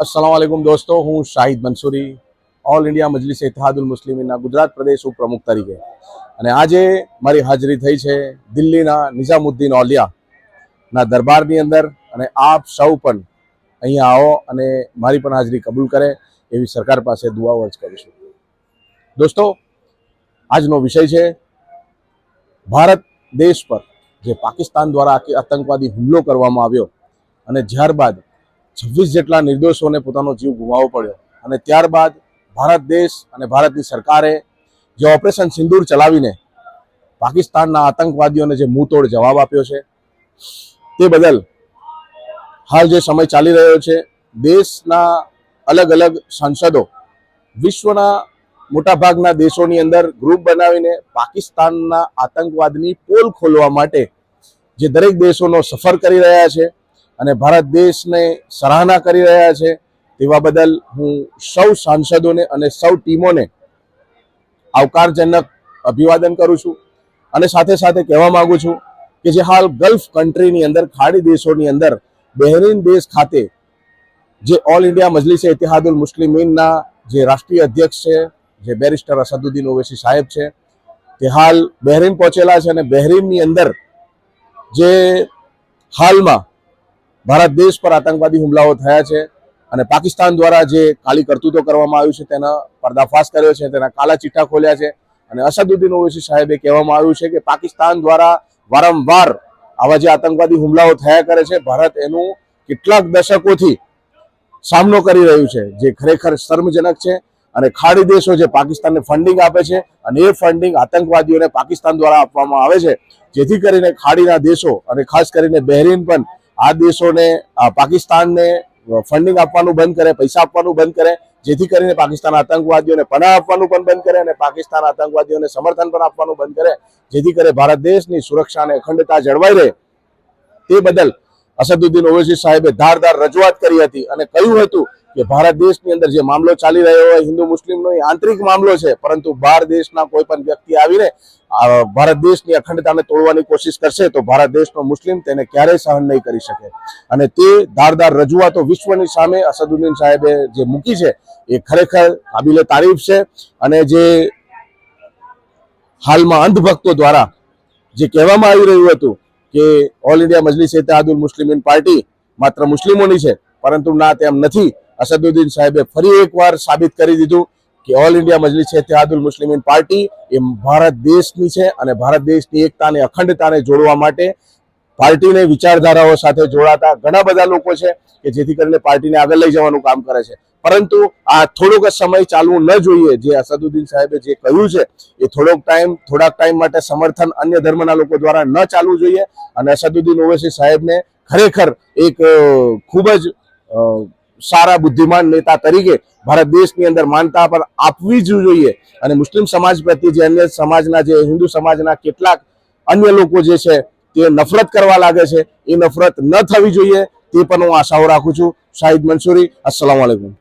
અસલામ દોસ્તો હું Shahid Mansuri all India Majlis Ittehadul મુસ્લિમના ગુજરાત પ્રદેશ ઉપપ્રમુખ તરીકે અને આજે મારી હાજરી થઈ છે દિલ્હીના નિઝામુદ્દીન ઓલિયાના દરબારની અંદર અને આપ સૌ પણ અહીંયા આવો અને મારી પણ હાજરી કબૂલ કરે એવી સરકાર પાસે દુઆઓ અર્જ કરું દોસ્તો આજનો વિષય છે ભારત દેશ પર જે પાકિસ્તાન દ્વારા આતંકવાદી હુમલો કરવામાં આવ્યો અને ત્યારબાદ છવ્વીસ જેટલા નિર્દોષોને પોતાનો જીવ ગુમાવવો પડ્યો. અને ત્યારબાદ ભારત દેશ અને ભારતની સરકારે જે ઓપરેશન સિંદૂર ચલાવીને પાકિસ્તાનના આતંકવાદીઓને જે મુંહતોડ જવાબ આપ્યો છે, તે બદલ હાલ જે સમય ચાલી રહ્યો છે, દેશના અલગ અલગ સાંસદો વિશ્વના મોટાભાગના દેશોની અંદર ગ્રુપ બનાવીને પાકિસ્તાનના આતંકવાદની પોલ ખોલવા માટે જે દરેક દેશોનો સફર કરી રહ્યા છે અને ભારત દેશને સરાહના કરી રહ્યા છે તેવા બદલ હું સૌ સાંસદોને અને સૌ ટીમોને આવકારજનક અભિવાદન કરું છું અને સાથે સાથે કહેવા માંગુ છું કે જે હાલ ગલ્ફ કન્ટ્રીની અંદર, ખાડી દેશોની અંદર, બહેરીન દેશ ખાતે જે ઓલ ઇન્ડિયા મજલિસે ઇતિહાદુલ મુસ્લિમીનના જે રાષ્ટ્રીય અધ્યક્ષ છે, જે બેરિસ્ટર અસદુદ્દીન ઓવેસી સાહેબ છે, તે હાલ બહેરીન પહોંચેલા છે અને બહેરીનની અંદર જે હાલમાં ભારત દેશ પર આતંકવાદી હુમલાઓ થયા છે અને પાકિસ્તાન દ્વારા જે કાલી કરતૂતો કરવામાં આવ્યું છે તેના પર્દાફાશ કર્યો છે, તેના કાલા ચિઠ્ઠા ખોલ્યા છે અને અસદુદ્દીન ઓવૈસી સાહેબે કહેવામાં આવ્યું છે કે પાકિસ્તાન દ્વારા વારંવાર આવા જે આતંકવાદી હુમલાઓ થયા કરે છે, ભારત એનું કેટલાક દશકોથી સામનો કરી રહ્યું છે, જે ખરેખર શર્મજનક છે અને ખાડી દેશો જે પાકિસ્તાનને ફંડિંગ આપે છે અને એ ફંડિંગ આતંકવાદીઓને પાકિસ્તાન દ્વારા આપવામાં આવે છે, જેથી કરીને ખાડીના દેશો અને ખાસ કરીને બહેરીન પણ આ દેશોને પાકિસ્તાનને ફંડિંગ આપવાનું બંધ કરે, પૈસા આપવાનું બંધ કરે, જેથી કરીને પાકિસ્તાન આતંકવાદીઓને પનાહ આપવાનું પણ બંધ કરે અને પાકિસ્તાન આતંકવાદીઓને સમર્થન પણ આપવાનું બંધ કરે, જેથી કરે ભારત દેશની સુરક્ષા અને અખંડતા જળવાઈ રહે. તે બદલ અસદુદ્દીન ઓવૈસી સાહેબે ધારદાર રજૂઆત કરી હતી અને કહ્યું હતું કે ભારત દેશની અંદર જે મામલો ચાલી રહ્યો હોય, હિન્દુ, મુસ્લિમનો એ આંતરિક મામલો છે, પરંતુ બહાર દેશના કોઈ પણ વ્યક્તિ આવીને ભારત દેશની અખંડતાને તોડવાની કોશિશ કરશે, તો ભારત દેશનો મુસ્લિમ તેને ક્યારેય સહન નહીં કરી શકે. અને તે ધારદાર રજૂઆતો વિશ્વની સામે અસદુદ્દીન સાહેબે જે મૂકી છે, એ ખરેખર કાબિલે તારીફ છે. અને જે હાલમાં અંધભક્તો દ્વારા જે કહેવામાં આવી રહ્યું હતું કે all India Majlis Ittehadul Muslimeen party માત્ર મુસ્લિમોની છે પરંતુ ના તેમ નથી. અસદુદ્દીન સાહેબે ફરી એકવાર સાબિત કરી દીધું કે all India Majlis Ittehadul Muslimeen party એ ભારત દેશની છે અને ભારત દેશની એકતાને, અખંડતાને જોડવા માટે પાર્ટીને વિચારધારાઓ સાથે જોડાતા ઘણા બધા લોકો છે કે જેથી કરીને પાર્ટીને આગળ લઈ જવાનું કામ કરે છે. પરંતુ આ થોડોક સમય ચાલવું ન જોઈએ. જે અસદુદ્દીન સાહેબે જે કહ્યું છે, એ થોડોક ટાઈમ, થોડાક ટાઈમ માટે સમર્થન અન્ય ધર્મના લોકો દ્વારા ન ચાલવું જોઈએ. અને અસદુદ્દીન ઓવેસી સાહેબને ખરેખર એક ખૂબ જ સારા બુદ્ધિમાન નેતા તરીકે ભારત દેશની અંદર માનતા પર આપવી જ જોઈએ. અને મુસ્લિમ સમાજ પ્રત્યે જે અન્ય સમાજના જે હિન્દુ સમાજના કેટલાક અન્ય લોકો જે છે, તે નફરત કરવા લાગે છે. એ નફરત ન થવી જોઈએ, તે પણ હું આશાઓ રાખું છું. શાહિદ મંસૂરી અસલામ વાલેકુમ